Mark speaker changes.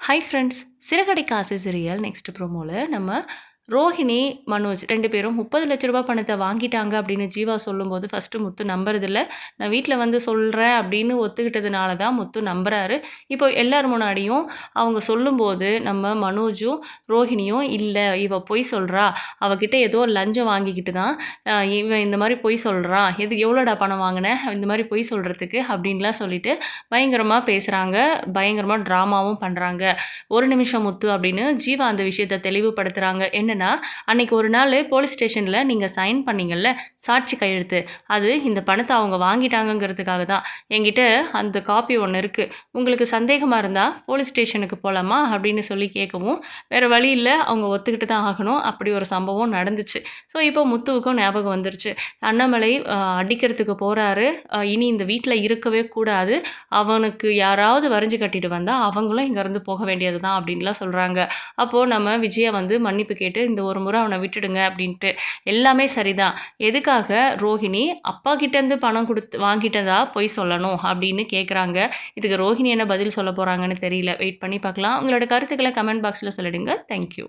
Speaker 1: Hi friends சிறகடை காசு serial next ப்ரோமோவில் நம்ம ரோஹிணி மனோஜ் ரெண்டு பேரும் முப்பது லட்ச ரூபா பணத்தை வாங்கிட்டாங்க அப்படின்னு ஜீவா சொல்லும்போது ஃபஸ்ட்டு முத்து நம்புறதில்ல. நான் வீட்டில் வந்து சொல்கிறேன் அப்படின்னு ஒத்துக்கிட்டதுனால தான் முத்து நம்புறாரு. இப்போ எல்லார் முன்னாடியும் அவங்க சொல்லும்போது நம்ம மனோஜும் ரோஹிணியும் இல்லை இவ பொய் சொல்கிறா அவகிட்ட ஏதோ லஞ்சம் வாங்கிக்கிட்டு தான் இவன் இந்த மாதிரி பொய் சொல்கிறான் எது எவ்வளோடா பணம் வாங்கினேன் இந்த மாதிரி பொய் சொல்கிறதுக்கு அப்படின்லாம் சொல்லிட்டு பயங்கரமாக பேசுகிறாங்க பயங்கரமாக ட்ராமாவும் பண்ணுறாங்க ஒரு நிமிஷம் முத்து அப்படின்னு ஜீவா அந்த விஷயத்தை தெளிவுபடுத்துகிறாங்க என்னென்னா அன்னைக்கு ஒரு நாள் போலீஸ் ஸ்டேஷனில் நீங்கள் சைன் பண்ணீங்கல்ல சாட்சி கையெழுத்து. அது இந்த பணத்தை அவங்க வாங்கிட்டாங்கங்கிறதுக்காக தான். என்கிட்ட அந்த காப்பி ஒன்று இருக்குது உங்களுக்கு சந்தேகமாக இருந்தால் போலீஸ் ஸ்டேஷனுக்கு போகலாமா அப்படின்னு சொல்லி கேட்கவும் வேறு வழி இல்லை அவங்க ஒத்துக்கிட்டு தான் ஆகணும். அப்படி ஒரு சம்பவம் நடந்துச்சு. ஸோ இப்போ முத்துவுக்கும் ஞாபகம் வந்துருச்சு. அண்ணாமலை அடிக்கிறதுக்கு போகிறாரு இனி இந்த வீட்டில் இருக்கவே கூடாது. அவனுக்கு யாராவது வரைஞ்சு கட்டிட்டு வந்தால் அவங்களும் இங்கேருந்து போக வேண்டியது தான் அப்படின்லாம் சொல்கிறாங்க அப்போது நம்ம விஜயா வந்து மன்னிப்பு கேட்டு இந்த ஒரு முறை அவனை விட்டுடுங்க அப்படின்ட்டு. எல்லாமே சரிதான். எதுக்காக? ரோஹிணி அப்பா கிட்டேருந்து பணம் கொடுத்து வாங்கிட்டதா போய் சொல்லணும் அப்படின்னு கேட்குறாங்க இதுக்கு ரோஹிணி என்ன பதில் சொல்ல போகிறாங்கன்னு தெரியல. வெயிட் பண்ணி பார்க்கலாம். உங்களோட கருத்துக்களை கமெண்ட் பாக்ஸில் சொல்லிடுங்க. தேங்க்யூ